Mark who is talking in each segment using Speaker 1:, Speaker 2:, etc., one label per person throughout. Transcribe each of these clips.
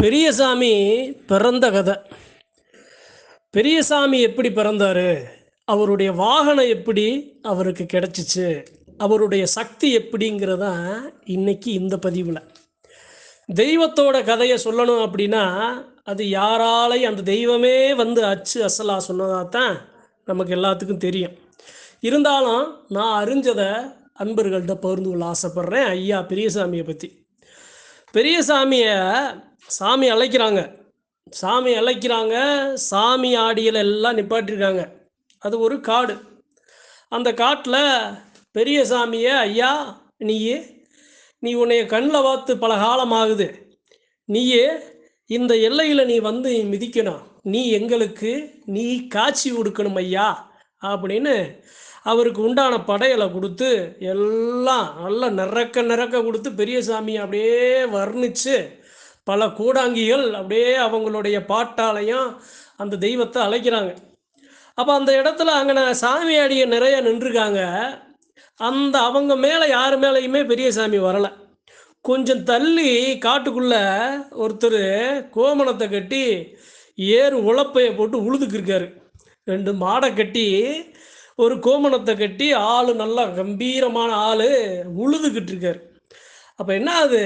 Speaker 1: பெரியசாமி பிறந்த கதை. பெரியசாமி எப்படி பிறந்தார்? அவருடைய வாகனம் எப்படி அவருக்கு கிடைச்சிச்சு? அவருடைய சக்தி எப்படிங்கிறதான் இன்னைக்கு இந்த பதிவில். தெய்வத்தோட கதையை சொல்லணும் அப்படின்னா அது யாராலையும் அந்த தெய்வமே வந்து அச்சு அசலாக சொன்னதாக தான் நமக்கு எல்லாத்துக்கும் தெரியும். இருந்தாலும் நான் அறிஞ்சதை அன்பர்கள்ட்ட பகிர்ந்து கொள்ள ஆசைப்பட்றேன். ஐயா பெரியசாமியை பற்றி பெரிய சாமியை சாமி அழைக்கிறாங்க. சாமி அழைக்கிறாங்க சாமி ஆடியில் எல்லாம் நிப்பாட்டிருக்காங்க. அது ஒரு காடு. அந்த காட்டில் பெரிய சாமியை ஐயா நீயே நீ உன்னைய கண்ணில் பார்த்து பல காலம் ஆகுது நீயே இந்த எல்லையில் நீ வந்து மிதிக்கணும். நீ எங்களுக்கு நீ காட்சி கொடுக்கணும் ஐயா அப்படின்னு அவருக்கு உண்டான படையலை கொடுத்து எல்லாம் நல்லா நிறக்க நிறக்க கொடுத்து பெரியசாமி அப்படியே வர்ணித்து பல கூடாங்கிகள் அப்படியே அவங்களுடைய பாட்டாலையும் அந்த தெய்வத்தை அழைக்கிறாங்க. அப்போ அந்த இடத்துல அங்கே சாமியாடிய நிறைய நின்றுருக்காங்க. அந்த அவங்க மேலே யார் மேலேயுமே பெரிய சாமி வரலை. கொஞ்சம் தள்ளி காட்டுக்குள்ள ஒருத்தர் கோமணத்தை கட்டி ஏறு உழப்பையை போட்டு உழுதுக்கு இருக்காரு ரெண்டு மாடை கட்டி ஒரு கோமணத்தை கட்டி ஆள் நல்லா கம்பீரமான ஆள் உழுதுகிட்டு இருக்காரு. அப்போ என்ன அது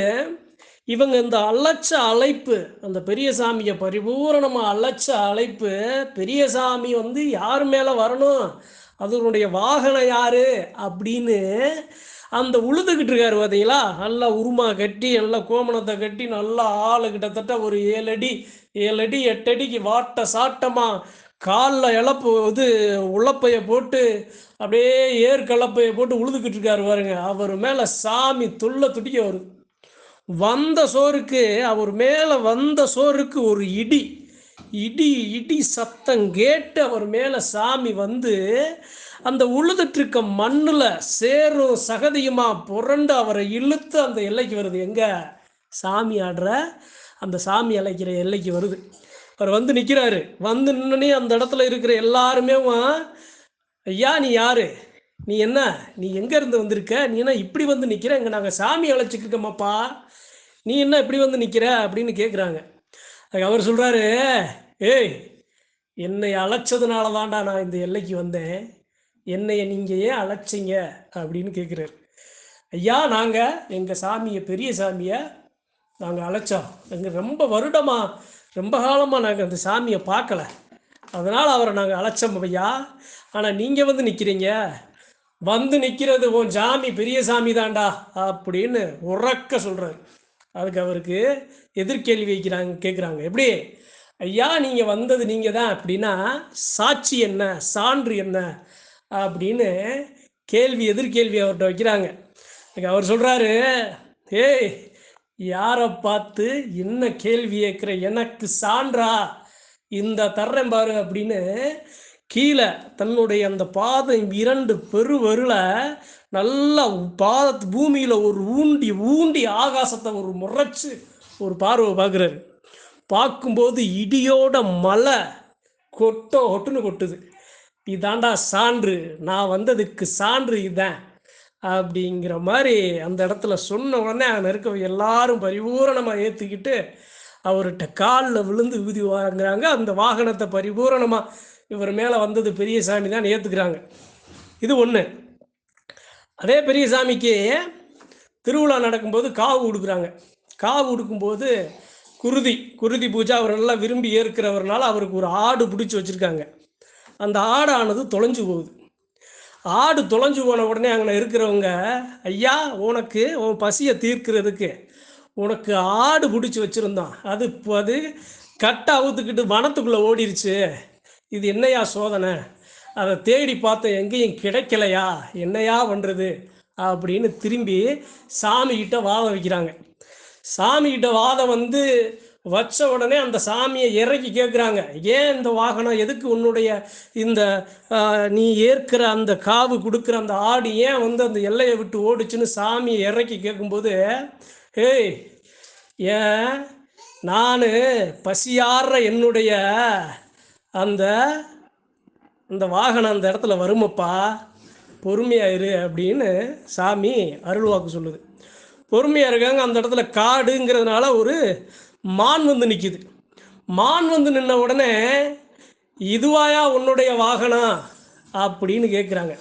Speaker 1: இவங்க இந்த அலட்ச அழைப்பு அந்த பெரிய சாமியை பரிபூரணமாக அலட்ச அழைப்பு பெரிய சாமி வந்து யார் மேலே வரணும்? அதனுடைய வாகனம் யார்? அப்படின்னு அந்த உழுதுகிட்டு இருக்காரு பார்த்தீங்களா நல்லா உருமா கட்டி நல்லா கோமணத்தை கட்டி நல்லா ஆள் கிட்டத்தட்ட ஒரு ஏழு அடி ஏழு அடி எட்டு அடிக்கு வாட்ட சாட்டமாக காலில் இழப்பு இது உழப்பையை போட்டு அப்படியே ஏர் கலப்பையை போட்டு உழுதுகிட்டு இருக்காரு பாருங்க. அவர் மேலே சாமி துள்ள துடிக்க வருது. வந்த சோறுக்கு அவர் மேலே வந்த சோறுக்கு ஒரு இடி. இடி இடி சத்தம் கேட்டு அவர் மேலே சாமி வந்து அந்த உழுதுட்டுருக்க மண்ணில் சேரும் சகதியுமா புரண்டு அவரை இழுத்து அந்த எல்லைக்கு வருது. எங்கே? சாமி ஆடுற அந்த சாமி அழைக்கிற எல்லைக்கு வருது. அவர் வந்து நிற்கிறாரு வந்து நின்னே அந்த இடத்துல இருக்கிற எல்லாருமே ஐயா நீ யாரு? நீ என்ன? நீ எங்க இருந்து வந்திருக்க? நீ என்ன இப்படி வந்து நிற்கிற இங்கே நாங்கள் சாமி அழைச்சிட்டு இருக்கோமாப்பா? நீ என்ன இப்படி வந்து நிற்கிற அப்படின்னு கேட்குறாங்க அதுக்கு அவர் சொல்கிறாரு ஏய் என்னை அழைச்சதுனால தான்டா நான் இந்த எல்லைக்கு வந்தேன். என்னைய நீங்கள் ஏன் அழைச்சிங்க? அப்படின்னு கேட்குறாரு ஐயா நாங்கள் எங்கள் சாமியை பெரிய சாமியை நாங்கள் அழைச்சோம். எங்கள் ரொம்ப வருடமாக ரொம்ப காலமாக நாங்கள் அந்த சாமியை பார்க்கல. அதனால் அவரை நாங்கள் அழைச்சோம் ஐயா. ஆனால் நீங்கள் வந்து நிற்கிறீங்க வந்து நிற்கிறது உன் சாமி பெரிய சாமி தான்டா அப்படின்னு உறக்க சொல்கிறாரு அதுக்கு அவருக்கு எதிர்கேள்வி வைக்கிறாங்க கேட்குறாங்க எப்படி? ஐயா நீங்கள் வந்தது நீங்கள் தான் அப்படின்னா சாட்சி என்ன? சான்று என்ன? அப்படின்னு கேள்வி எதிர்கேள்வி அவர்கிட்ட வைக்கிறாங்க. அவர் சொல்கிறாரு ஏய் யாரை பார்த்து என்ன கேள்வி கேட்குற? எனக்கு சான்றா? இந்த தர்றேன் பாரு அப்படின்னு கீழே தன்னுடைய அந்த பாதம் இரண்டு பெருவருள நல்லா பாதத்து பூமியில் ஒரு ஊண்டி ஊண்டி ஆகாசத்தை ஒரு முறைச்சு ஒரு பார்வை பார்க்குறாரு. பார்க்கும்போது இடியோட மலை கொட்டோ ஒட்டுன்னு கொட்டுது. இதாண்டா சான்று. நான் வந்ததுக்கு சான்று இதுதான் அப்படிங்கிற மாதிரி அந்த இடத்துல சொன்ன உடனே அங்கே இருக்க எல்லாரும் பரிபூரணமாக ஏற்றுக்கிட்டு அவர்கிட்ட காலில் விழுந்து விதி வாங்குறாங்க. அந்த வாகனத்தை பரிபூரணமாக இவர் மேலே வந்தது பெரிய சாமி தான் ஏற்றுக்கிறாங்க இது ஒன்று அதே பெரிய சாமிக்கு திருவிழா நடக்கும்போது காவு கொடுக்குறாங்க காவு கொடுக்கும்போது குருதி குருதி பூஜை அவர் நல்லா விரும்பி ஏற்கிறவர்னால அவருக்கு ஒரு ஆடு பிடிச்சி வச்சுருக்காங்க. அந்த ஆடானது தொலைஞ்சு போகுது. ஆடு தொலைஞ்சு போன உடனே அங்கே இருக்கிறவங்க ஐயா உனக்கு உன் பசியை தீர்க்கிறதுக்கு உனக்கு ஆடு பிடிச்சி வச்சுருந்தான். அது இப்போ அது கட்டை அவுத்துக்கிட்டு வனத்துக்குள்ளே ஓடிருச்சு. இது என்னையா சோதனை? அதை தேடி பார்த்த எங்கேயும் கிடைக்கலையா? என்னையா பண்ணுறது அப்படின்னு திரும்பி சாமிகிட்ட வாதம் வைக்கிறாங்க. சாமிகிட்ட வாதம் வந்து வச்ச உடனே அந்த சாமியை இறக்கி கேட்குறாங்க ஏன் இந்த வாகனம்? எதுக்கு உன்னுடைய இந்த நீ ஏற்கிற அந்த காவு கொடுக்குற அந்த ஆடு ஏன் வந்து அந்த எல்லையை விட்டு ஓடுச்சுன்னு சாமியை இறக்கி கேட்கும்போது ஏய் ஏன் நான் பசியாடுற என்னுடைய அந்த அந்த வாகனம் அந்த இடத்துல வருமப்பா? பொறுமையாக இரு அப்படின்னு சாமி அருள்வாக்கு சொல்லுது. பொறுமையாக இருக்காங்க. அந்த இடத்துல காடுங்கிறதுனால ஒரு மான் வந்து நிற்கிது மான் வந்து நின்ன உடனே இதுவாயா உன்னுடைய வாகனம் அப்படின்னு கேட்குறாங்க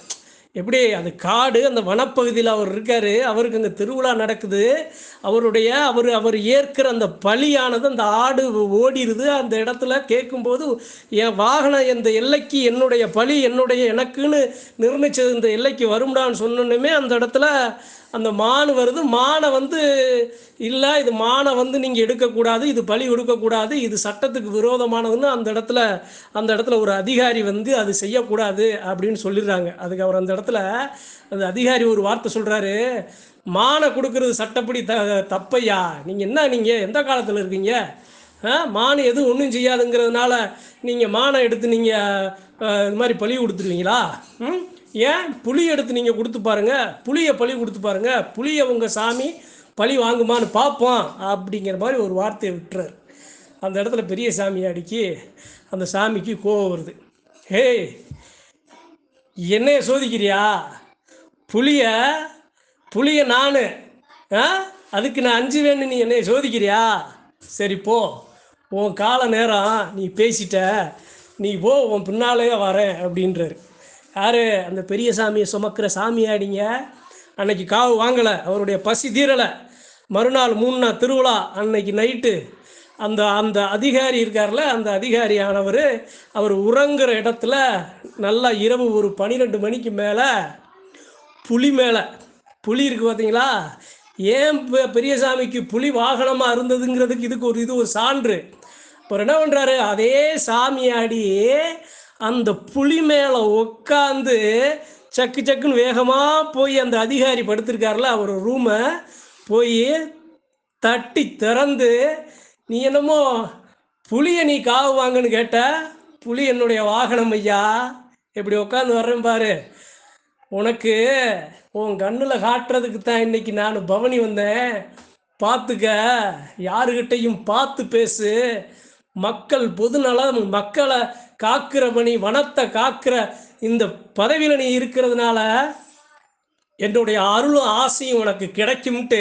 Speaker 1: எப்படி? அது காடு அந்த வனப்பகுதியில் அவர் இருக்கார். அவருக்கு அங்கே திருவிழா நடக்குது. அவருடைய அவர் அவர் ஏற்கிற அந்த பலியானது அந்த ஆடு ஓடிடுது அந்த இடத்துல கேட்கும்போது என் வாகனம் இந்த எல்லைக்கு என்னுடைய பலி என்னுடைய எனக்குன்னு நிர்ணயிச்சது இந்த எல்லைக்கு வரும்டான்னு சொன்னோன்னுமே அந்த இடத்துல அந்த மான் வருது. மானை வந்து இல்லை இது மானை வந்து நீங்கள் எடுக்கக்கூடாது இது பலி கொடுக்கக்கூடாது இது சட்டத்துக்கு விரோதமானதுன்னு அந்த இடத்துல அந்த இடத்துல ஒரு அதிகாரி வந்து அது செய்யக்கூடாது அப்படின்னு சொல்லிடுறாங்க. அதுக்கு அவர் அந்த இடத்துல அந்த அதிகாரி ஒரு வார்த்தை சொல்கிறாரு மானை கொடுக்கறது சட்டப்படி த தப்பையா? நீங்கள் என்ன நீங்கள் எந்த காலத்தில் இருக்கீங்க? மானு எதுவும் ஒன்றும் செய்யாதுங்கிறதுனால நீங்கள் மானை எடுத்து நீங்கள் இது மாதிரி பழி கொடுத்துருவீங்களா? ம்? ஏன் புளி எடுத்து நீங்கள் கொடுத்து பாருங்கள் புளியை பழி கொடுத்து பாருங்கள் புளியை உங்கள் சாமி பழி வாங்குமான்னு பார்ப்போம் அப்படிங்கிற மாதிரி ஒரு வார்த்தையை விட்டுறாரு. அந்த இடத்துல பெரிய சாமியை அடிக்கி அந்த சாமிக்கு கோவம் வருது. ஹேய் என்னைய சோதிக்கிறியா? புளிய புளிய நான். ஆ? அதுக்கு நான் அஞ்சு வேணும் நீ என்னைய சோதிக்கிறியா? சரி போ. உன் கால நேரம் நீ பேசிட்ட. நீ போ உன் பின்னாலேயே வரேன் அப்படின்றாரு. யார்? அந்த பெரிய சாமியை சுமக்கிற சாமியாடிங்க அன்னைக்கு காவு வாங்கலை அவருடைய பசி தீரலை. மறுநாள் மூணு நாள் திருவிழா அன்னைக்கு நைட்டு அந்த அந்த அதிகாரி இருக்கார்ல அந்த அதிகாரியானவர் அவர் உறங்குற இடத்துல நல்லா இரவு ஒரு பன்னிரெண்டு மணிக்கு மேலே புலி மேலே புலி இருக்குது பார்த்தீங்களா ஏன் பெரியசாமிக்கு புலி வாகனமாக இருந்ததுங்கிறதுக்கு இதுக்கு ஒரு இது ஒரு சான்று. அப்புறம் என்ன பண்ணுறாரு அதே சாமியாடி அந்த புலி மேலே உட்காந்து சக்கு சக்குன்னு வேகமாக போய் அந்த அதிகாரி படுத்திருக்காருல அவர் ரூமை போய் தட்டி திறந்து நீ என்னமோ புளியை நீ காவு வாங்கன்னு கேட்ட? புலி என்னுடைய வாகனம் ஐயா. இப்படி உட்காந்து வர்றேன் பாரு. உனக்கு உன் கண்ணில் காட்டுறதுக்கு தான் இன்னைக்கு நான் பவனி வந்தேன். பார்த்துக்க யாருக்கிட்டையும் பார்த்து பேசு. மக்கள் பொதுநலம் மக்களை காக்கிற மணி வனத்தை காக்கிற இந்த பதவியில் நீ இருக்கிறதுனால என்னுடைய அருளும் ஆசையும் உனக்கு கிடைக்கும்ட்டு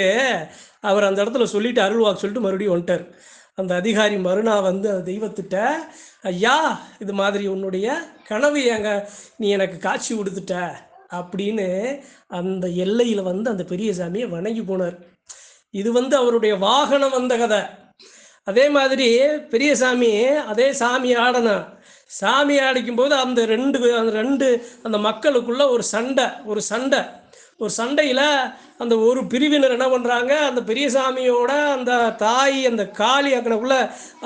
Speaker 1: அவர் அந்த இடத்துல சொல்லிட்டு அருள்வாக்கு சொல்லிட்டு மறுபடியும் வந்துட்டார். அந்த அதிகாரி மறுநா வந்து அந்த தெய்வத்திட்ட ஐயா இது மாதிரி உன்னுடைய கனவு எங்க நீ எனக்கு காட்சி கொடுத்துட்ட அப்படின்னு அந்த எல்லையில் வந்து அந்த பெரிய சாமியை வணங்கி போனார். இது வந்து அவருடைய வாகனம் வந்த கதை. அதே மாதிரி பெரிய சாமி அதே சாமி ஆடணும். சாமி ஆடிக்கும் போது அந்த ரெண்டு அந்த ரெண்டு அந்த மக்களுக்குள்ள ஒரு சண்டை ஒரு சண்டை. ஒரு சண்டையில் அந்த ஒரு பிரிவினர் என்ன பண்ணுறாங்க அந்த பெரிய சாமியோட அந்த தாய் அந்த காளி அக்கனக்குள்ள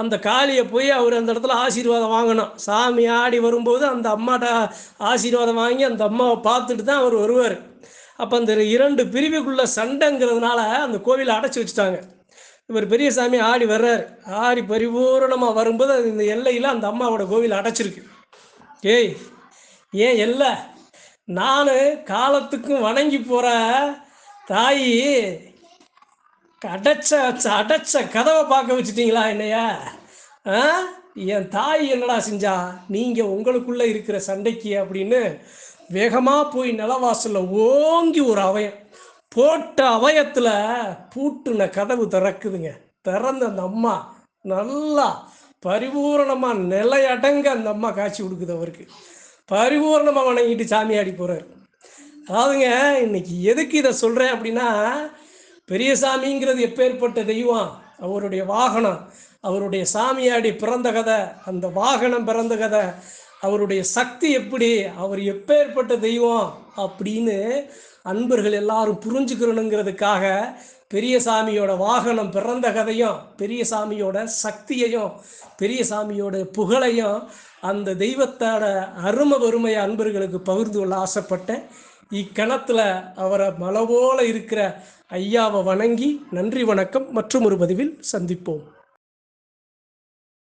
Speaker 1: அந்த காளியை போய் அவர் அந்த இடத்துல ஆசீர்வாதம் வாங்கணும். சாமி ஆடி வரும்போது அந்த அம்மாட்ட ஆசீர்வாதம் வாங்கி அந்த அம்மாவை பார்த்துட்டு தான் அவர் வருவார். அப்போ அந்த இரண்டு பிரிவுக்குள்ள சண்டைங்கிறதுனால அந்த கோவிலை அடைச்சி வச்சுட்டாங்க. இவர் பெரியசாமி ஆடி வர்றார். ஆடி பரிபூரணமாக வரும்போது அது இந்த எல்லையில் அந்த அம்மாவோட கோவில் அடைச்சிருக்கு. ஏய் ஏன் எல்லை? நான் காலத்துக்கும் வணங்கி போகிற தாயி அடைச்ச அடைச்ச கதவை பார்க்க வச்சுட்டீங்களா என்னையா? ஆ? என் தாய் என்னடா செஞ்சா? நீங்கள் உங்களுக்குள்ளே இருக்கிற சண்டைக்கு அப்படின்னு வேகமாக போய் நிலவாசலில் ஓங்கி ஒரு அவயம் போட்ட அவயத்தில் பூட்டுன கதவு திறக்குதுங்க. திறந்த அந்த அம்மா நல்லா பரிபூரணமாக நிலையடங்க அந்த அம்மா காட்சி கொடுக்குது அவருக்கு. பரிபூரணமாக வணங்கிட்டு சாமியாடி போகிறார் அதாவதுங்க இன்னைக்கு எதுக்கு இதை சொல்கிறேன் அப்படின்னா பெரிய சாமிங்கிறது எப்பேற்பட்ட தெய்வம்? அவருடைய வாகனம் அவருடைய சாமியாடி பிறந்த கதை அந்த வாகனம் பிறந்த கதை அவருடைய சக்தி எப்படி அவர் எப்பேற்பட்ட தெய்வம் அப்படின்னு அன்பர்கள் எல்லாரும் புரிஞ்சுக்கிறணுங்கிறதுக்காக பெரியசாமியோட வாகனம் பிறந்த கதையும் பெரியசாமியோட சக்தியையும் பெரியசாமியோட புகழையும் அந்த தெய்வத்தோட அருமை வறுமையை அன்பர்களுக்கு பகிர்ந்து கொள்ள ஆசைப்பட்டேன். இக்கணத்தில் அவரை மலவோல இருக்கிற ஐயாவை வணங்கி நன்றி வணக்கம். மற்றும் ஒரு பதிவில் சந்திப்போம்.